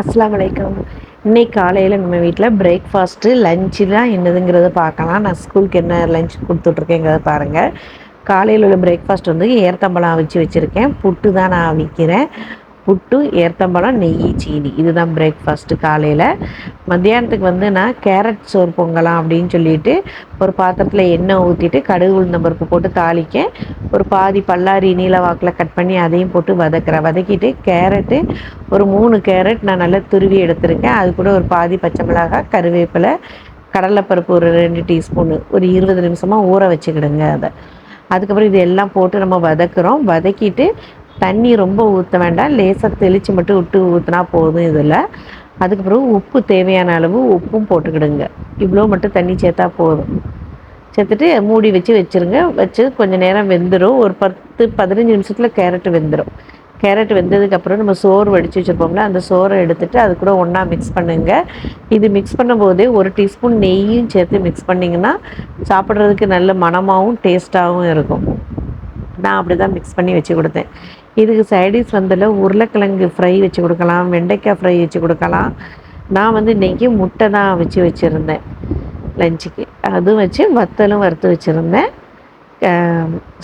அஸ்லாம் வலைக்கம் இன்னைக்கு காலையில் நம்ம வீட்டில் பிரேக்ஃபாஸ்ட்டு லஞ்சு தான் என்னதுங்கிறத பார்க்கலாம். நான் ஸ்கூலுக்கு என்ன லஞ்ச் கொடுத்துட்ருக்கேங்கிறத பாருங்கள் காலையில் உள்ள பிரேக்ஃபாஸ்ட் வந்து ஏர்த்தம்பழம் அவிச்சு வச்சுருக்கேன். புட்டு தான் நான் அவிக்கிறேன். புட்டு ஏர்த்தம்பழம் நெய் சீனி. இதுதான் பிரேக்ஃபாஸ்ட்டு காலையில். மத்தியானத்துக்கு வந்து நான் கேரட் சோறு பொங்கலாம் அப்படின்னு சொல்லிட்டு ஒரு பாத்திரத்தில் எண்ணெய் ஊற்றிட்டு கடுகு உளுந்தம்பருப்பு போட்டு தாளிக்க ஒரு பாதி பல்லாரி நீல வாக்கில் கட் பண்ணி அதையும் போட்டு வதக்குறேன். வதக்கிட்டு கேரட்டு ஒரு மூணு கேரட் நான் நல்லா துருவி எடுத்திருக்கேன். அது கூட ஒரு பாதி பச்சை மிளகாய் கருவேப்பிலை கடலைப்பருப்பு ஒரு ரெண்டு டீஸ்பூனு ஒரு இருபது நிமிஷமாக ஊற வச்சுக்கிடுங்க அதை. அதுக்கப்புறம் இது எல்லாம் போட்டு நம்ம வதக்குறோம். வதக்கிட்டு தண்ணி ரொம்ப ஊற்ற வேண்டாம். லேசாக தெளித்து மட்டும் விட்டு ஊற்றினா போதும் இதில். அதுக்கப்புறம் உப்பு தேவையான அளவு உப்பும் போட்டுக்கிடுங்க. இவ்வளோ மட்டும் தண்ணி சேர்த்தா போதும். சேர்த்துட்டு மூடி வச்சு வச்சுருங்க. வச்சு கொஞ்சம் நேரம் வெந்துடும் ஒரு பத்து பதினஞ்சு நிமிஷத்தில் கேரட்டு வெந்துடும் கேரட் வெந்ததுக்கப்புறம் நம்ம சோறு வடித்து வச்சுருப்போம்ல அந்த சோறை எடுத்துகிட்டு அது கூட ஒன்றா மிக்ஸ் பண்ணுங்கள் இது மிக்ஸ் பண்ணும்போதே ஒரு டீஸ்பூன் நெய்யும் சேர்த்து மிக்ஸ் பண்ணிங்கன்னா சாப்பிட்றதுக்கு நல்ல மணமாகவும் டேஸ்ட்டாகவும் இருக்கும். நான் அப்படி தான் மிக்ஸ் பண்ணி வச்சு கொடுத்தேன். இதுக்கு சைடிஷ் வந்ததில் உருளைக்கிழங்கு ஃப்ரை வச்சு கொடுக்கலாம் வெண்டைக்காய் ஃப்ரை வச்சு கொடுக்கலாம். நான் வந்து இன்றைக்கி முட்டை தான் வச்சு வச்சுருந்தேன் லஞ்சுக்கு அதுவும் வச்சு வத்தலும் வறுத்து வச்சுருந்தேன்.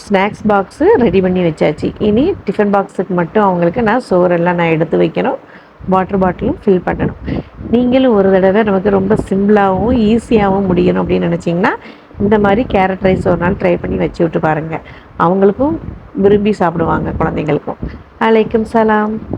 ஸ்நாக்ஸ் பாக்ஸு ரெடி பண்ணி வச்சாச்சு. இனி டிஃபன் பாக்ஸுக்கு மட்டும் அவங்களுக்கு நான் சோறெல்லாம் நான் எடுத்து வைக்கணும். வாட்டர் பாட்டிலும் ஃபில் பண்ணணும். நீங்களும் ஒரு தடவை நமக்கு ரொம்ப சிம்பிளாகவும் ஈஸியாகவும் முடியணும் அப்படின்னு நினச்சிங்கன்னா இந்த மாதிரி கேரட் ரைஸ் ஒரு நாள் ட்ரை பண்ணி வச்சு விட்டு பாருங்கள் அவங்களுக்கும் விரும்பி சாப்பிடுவாங்க குழந்தைங்களுக்கும். அலைக்கும் சலாம்.